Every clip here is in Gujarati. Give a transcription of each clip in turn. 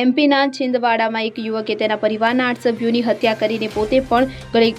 એમપીના છિંદવાડામાં એક યુવકે તેના પરિવારના આઠ સભ્યોની હત્યા કરીને પોતે પણ ગળે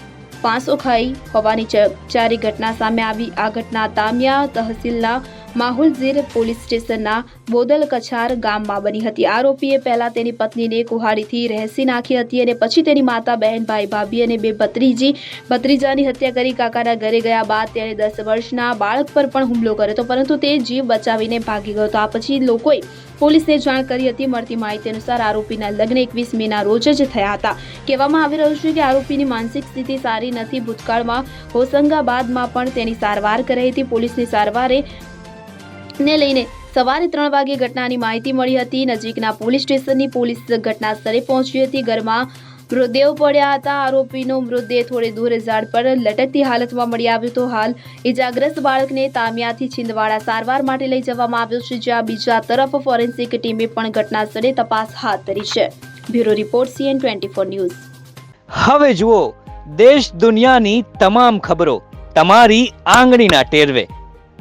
પાંસો ખાઈ હોવાની ચારે ઘટના સામે આવી. આ ઘટના તામિયા તહસીલના માહુલઝીર પોલીસ સ્ટેશનના બોદલ કછાર ગામમાં બની હતી. આરોપીએ પહેલા તેની પત્નીને કુહાડીથી રહેસી નાખી હતી અને પછી તેની માતા, બહેન, ભાઈ, ભાભી અને બે ભત્રીજી ભત્રીજાની હત્યા કરી કાકાના ઘરે ગયા બાદ તેણે દસ વર્ષના બાળક પર પણ હુમલો કર્યો હતો, પરંતુ તે જીવ બચાવીને ભાગી ગયો હતો. આ પછી લોકોએ પોલીસને જાણ કરી હતી. મળતી માહિતી અનુસાર આરોપીના લગ્ન એકવીસ મેના રોજ જ થયા હતા. કહેવામાં આવી રહ્યું છે કે આરોપીની માનસિક સ્થિતિ સારી નથી. ભૂતકાળમાં હોશંગાબાદમાં પણ તેની સારવાર કરાઈ હતી. પોલીસની સારવારે ને લઈને સવારે ત્રણ વાગે ઘટનાની માહિતી મળી હતી. નજીકના પોલીસ સ્ટેશનની પોલીસ ઘટના સ્થળે પહોંચી હતી. ઘરમાં મૃતદેહ પડ્યા હતા. આરોપીનો મૃતદેહ થોડે દૂર ઝાડ પર લટકતી હાલતમાં મળી આવ્યો હતો. હાલ ઇજાગ્રસ્ત બાળકને તામિયાથી છિંદવાડા સારવાર માટે લઈ જવામાં આવ્યો છે, જ્યાં બીજા તરફ ફોરેન્સિક ટીમે પણ ઘટના સ્થળે તપાસ હાથ ધરી છે. Bureau report, CN twenty four news. હવે જુઓ, દેશ દુનિયાની તમામ ખબરો તમારી આંગળીના ટેરવે.